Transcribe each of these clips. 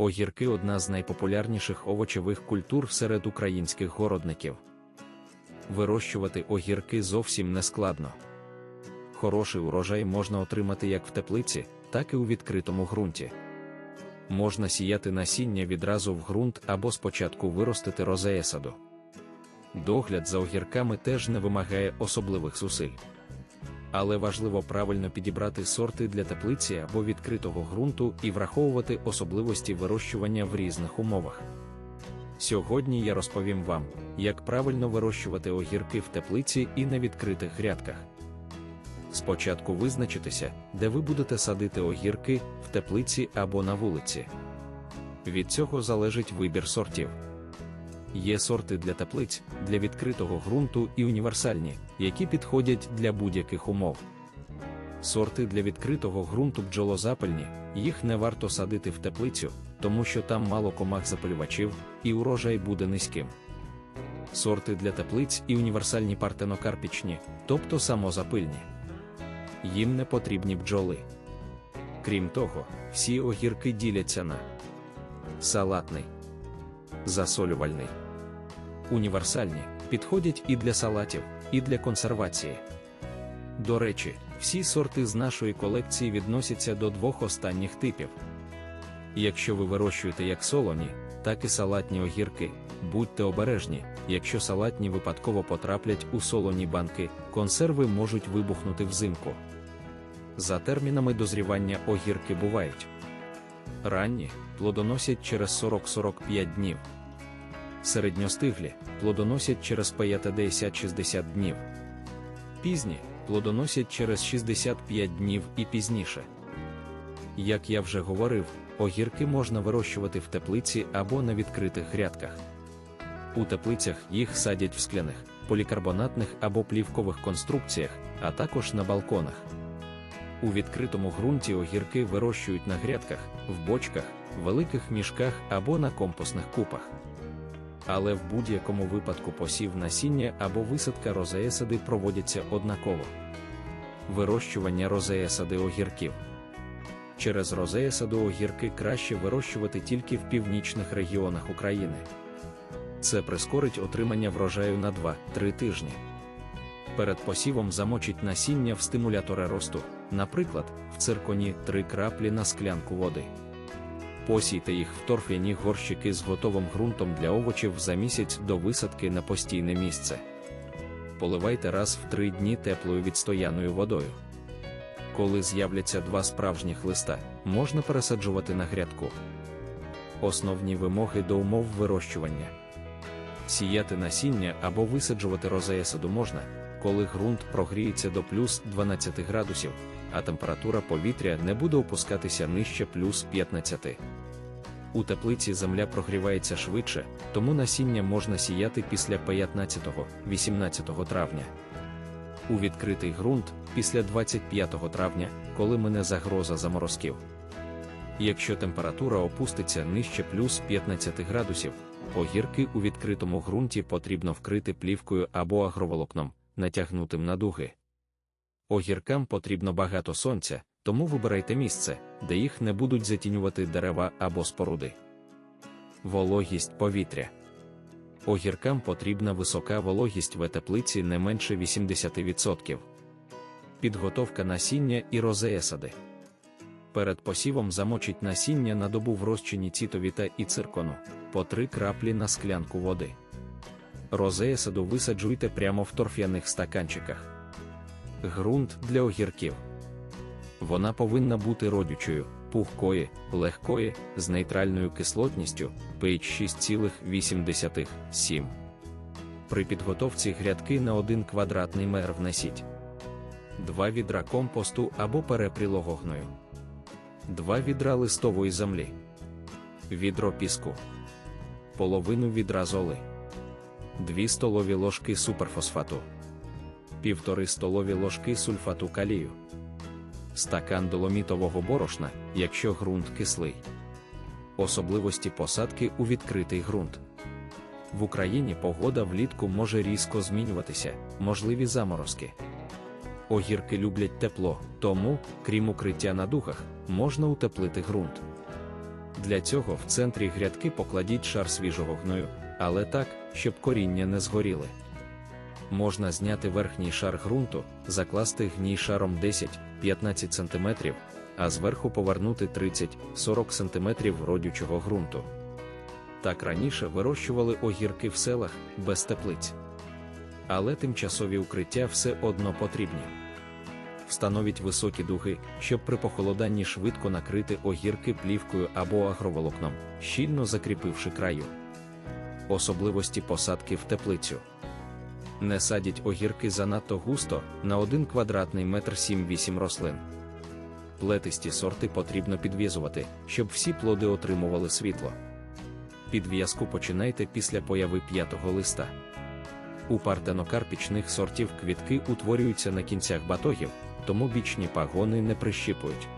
Огірки одна з найпопулярніших овочевих культур серед українських городників. Вирощувати огірки зовсім не складно. Хороший урожай можна отримати як в теплиці, так і у відкритому ґрунті. Можна сіяти насіння відразу в ґрунт або спочатку виростити розея саду. Догляд за огірками теж не вимагає особливих зусиль. Але важливо правильно підібрати сорти для теплиці або відкритого ґрунту і враховувати особливості вирощування в різних умовах. Сьогодні я розповім вам, як правильно вирощувати огірки в теплиці і на відкритих грядках. Спочатку визначитися, де ви будете садити огірки в теплиці або на вулиці. Від цього залежить вибір сортів. Є сорти для теплиць, для відкритого ґрунту і універсальні, які підходять для будь-яких умов. Сорти для відкритого ґрунту бджолозапальні, їх не варто садити в теплицю, тому що там мало комах запалювачів, і урожай буде низьким. Сорти для теплиць і універсальні партенокарпічні, тобто самозапильні. Їм не потрібні бджоли. Крім того, всі огірки діляться на салатний, засолювальний, універсальні, підходять і для салатів, і для консервації. До речі, всі сорти з нашої колекції відносяться до двох останніх типів. Якщо ви вирощуєте як солоні, так і салатні огірки, будьте обережні, якщо салатні випадково потраплять у солоні банки, консерви можуть вибухнути взимку. За термінами дозрівання огірки бувають. Ранні плодоносять через 40-45 днів. Середньостиглі плодоносять через 50-60 днів. Пізні плодоносять через 65 днів і пізніше. Як я вже говорив, огірки можна вирощувати в теплиці або на відкритих грядках. У теплицях їх садять в скляних, полікарбонатних або плівкових конструкціях, а також на балконах. У відкритому ґрунті огірки вирощують на грядках, в бочках, великих мішках або на компостних купах. Але в будь-якому випадку посів насіння або висадка розеесади проводяться однаково. Вирощування розеесади огірків. Через розеесаду огірки краще вирощувати тільки в північних регіонах України. Це прискорить отримання врожаю на 2-3 тижні. Перед посівом замочить насіння в стимулятори росту, наприклад, в цирконі 3 краплі на склянку води. Посійте їх в торф'яні горщики з готовим ґрунтом для овочів за місяць до висадки на постійне місце. Поливайте раз в три дні теплою відстояною водою. Коли з'являться два справжніх листа, можна пересаджувати на грядку. Основні вимоги до умов вирощування. Сіяти насіння або висаджувати розеясаду можна, коли ґрунт прогріється до плюс 12 градусів, а температура повітря не буде опускатися нижче плюс 15. У теплиці земля прогрівається швидше, тому насіння можна сіяти після 15-18 травня. У відкритий ґрунт після 25 травня, коли мине загроза заморозків. Якщо температура опуститься нижче плюс 15 градусів, огірки у відкритому ґрунті потрібно вкрити плівкою або агроволокном, натягнутим на дуги. Огіркам потрібно багато сонця, тому вибирайте місце, де їх не будуть затінювати дерева або споруди. Вологість повітря. Огіркам потрібна висока вологість в теплиці не менше 80%. Підготовка насіння і розеесади. Перед посівом замочить насіння на добу в розчині цітовіта і циркону по 3 краплі на склянку води. Розеесаду висаджуйте прямо в торф'яних стаканчиках. Грунт для огірків. Вона повинна бути родючою, пухкої, легкої, з нейтральною кислотністю pH 6,8. При підготовці грядки на 1 квадратний метр внесіть 2 відра компосту або перепрілого гною, 2 відра листової землі, відро піску, половину відра золи, 2 столові ложки суперфосфату, 1,5 столові ложки сульфату калію стакан доломітового борошна, якщо ґрунт кислий. Особливості посадки у відкритий ґрунт. В Україні погода влітку може різко змінюватися, можливі заморозки. Огірки люблять тепло, тому, крім укриття на духах, можна утеплити ґрунт. Для цього в центрі грядки покладіть шар свіжого гною, але так, щоб коріння не згоріли. Можна зняти верхній шар ґрунту, закласти гній шаром 10-15 см, а зверху повернути 30-40 см родючого ґрунту. Так раніше вирощували огірки в селах без теплиць. Але тимчасові укриття все одно потрібні. Встановіть високі дуги, щоб при похолоданні швидко накрити огірки плівкою або агроволокном, щільно закріпивши краю. Особливості посадки в теплицю. Не садіть огірки занадто густо на 1 квадратний метр 7-8 рослин. Плетисті сорти потрібно підв'язувати, щоб всі плоди отримували світло. Підв'язку починайте після появи п'ятого листа. У партенокарпічних сортів квітки утворюються на кінцях батогів, тому бічні пагони не прищіпують.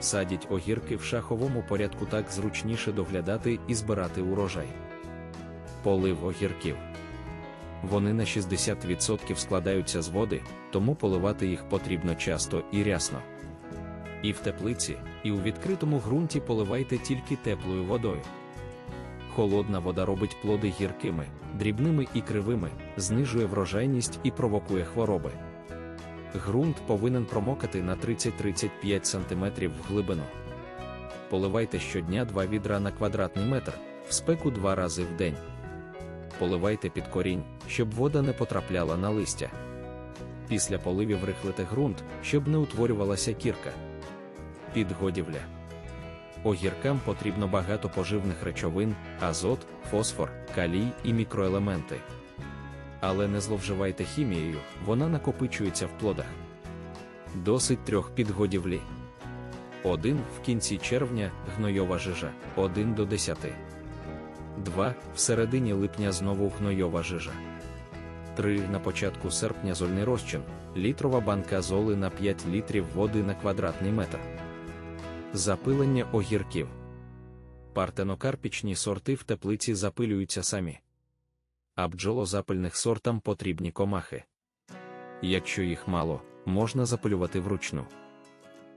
Садіть огірки в шаховому порядку так зручніше доглядати і збирати урожай. Полив огірків. Вони на 60% складаються з води, тому поливати їх потрібно часто і рясно. І в теплиці, і у відкритому ґрунті поливайте тільки теплою водою. Холодна вода робить плоди гіркими, дрібними і кривими, знижує врожайність і провокує хвороби. Ґрунт повинен промокати на 30-35 см в глибину. Поливайте щодня 2 відра на квадратний метр, в спеку два рази в день. Поливайте під корінь, щоб вода не потрапляла на листя. Після поливів рихлите ґрунт, щоб не утворювалася кірка. Підгодівля. Огіркам потрібно багато поживних речовин, азот, фосфор, калій і мікроелементи. Але не зловживайте хімією, вона накопичується в плодах. Досить трьох підгодівлі. 1 в кінці червня гнойова жижа 1 до 10. 2 в середині липня знову гнойова жижа. 3 на початку серпня зольний розчин, літрова банка золи на 5 літрів води на квадратний метр. Запилення огірків. Партенокарпічні сорти в теплиці запилюються самі. А бджолозапильних сортам потрібні комахи. Якщо їх мало, можна запилювати вручну.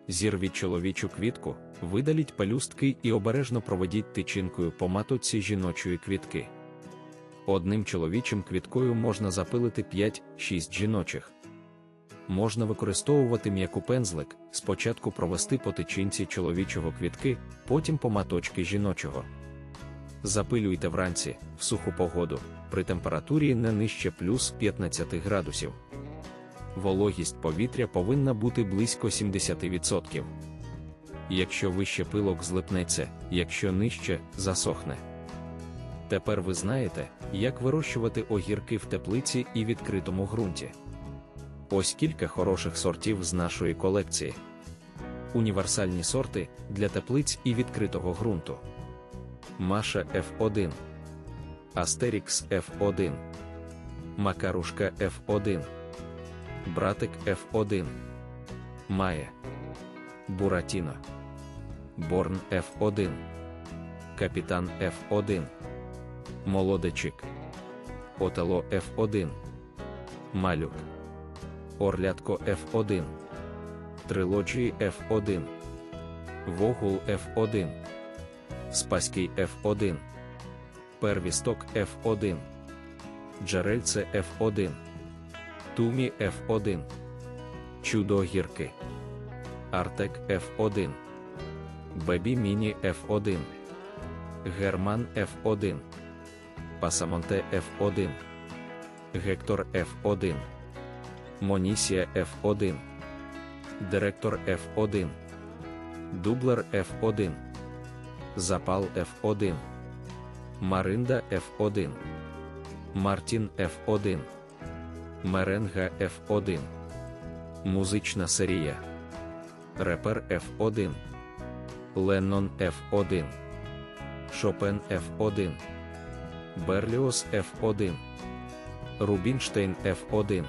Зірвіть чоловічу квітку, видаліть пелюстки і обережно проведіть тичинкою по матоці жіночої квітки. Одним чоловічим квіткою можна запилити 5-6 жіночих. Можна використовувати м'яку пензлик, спочатку провести по тичинці чоловічого квітки, потім по маточки жіночого. Запилюйте вранці, в суху погоду, при температурі не нижче плюс 15 градусів. Вологість повітря повинна бути близько 70%. Якщо вище пилок злипнеться, якщо нижче засохне. Тепер ви знаєте, як вирощувати огірки в теплиці і відкритому ґрунті. Ось кілька хороших сортів з нашої колекції. Універсальні сорти для теплиць і відкритого ґрунту. Маша F1, Астерікс F1, Макарушка F1, Братик F1, Має, Буратіно, Борн F1, Капітан F1, Молодечик, Отело F1, Малюк. Орлятко F1, Трилоджії F1, Вогул F1, Спаський F1, Первісток F1, Джерельце F1, Тумі F1, Чудо гірки, Артек F1, Бебі Міні F1, Герман F1, Пасамонте F1, Гектор F1. Монісія F1, Директор F1, Дублер F1, Запал F1, Маринда F1, Мартін F1, Меренга F1, Музична серія, Репер F1, Леннон F1, Шопен F1, Берліос F1, Рубінштейн F1.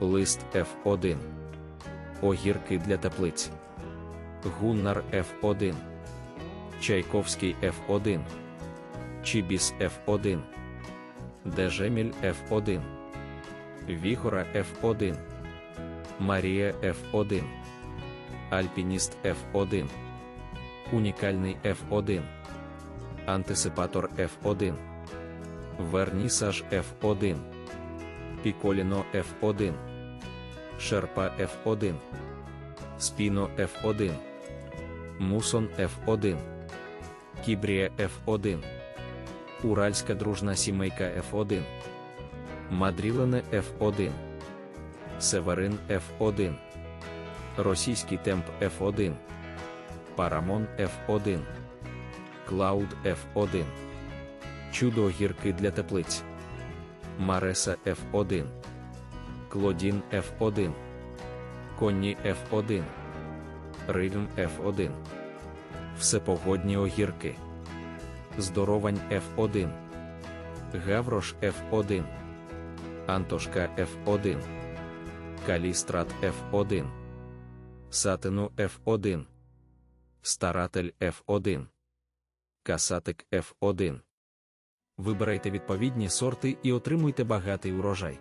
Лист F1, Огірки для теплиць, Гуннар F1, Чайковський F1, Чібіс F1, Дежеміль F1, Вігора F1, Марія F1, Альпініст F1, Унікальний F1. Антисипатор F1. Вернісаж F1. Піколіно F1. Шерпа F1. Спіно F1. Мусон F1. Кібрія F1. Уральська дружна сімейка F1. Мадрілене F1. Северин F1. Російський темп F1. Парамон F1. Клауд F1. Чудо гірки для теплиць. Мареса F1. Клодін F1. Конні F1. Рильм F1. Всепогодні огірки. Здоровань F1. Гаврош F1. Антошка F1. Калістрат F1. Сатину F1. Старатель F1. Касатик F1. Вибирайте відповідні сорти і отримуйте багатий урожай.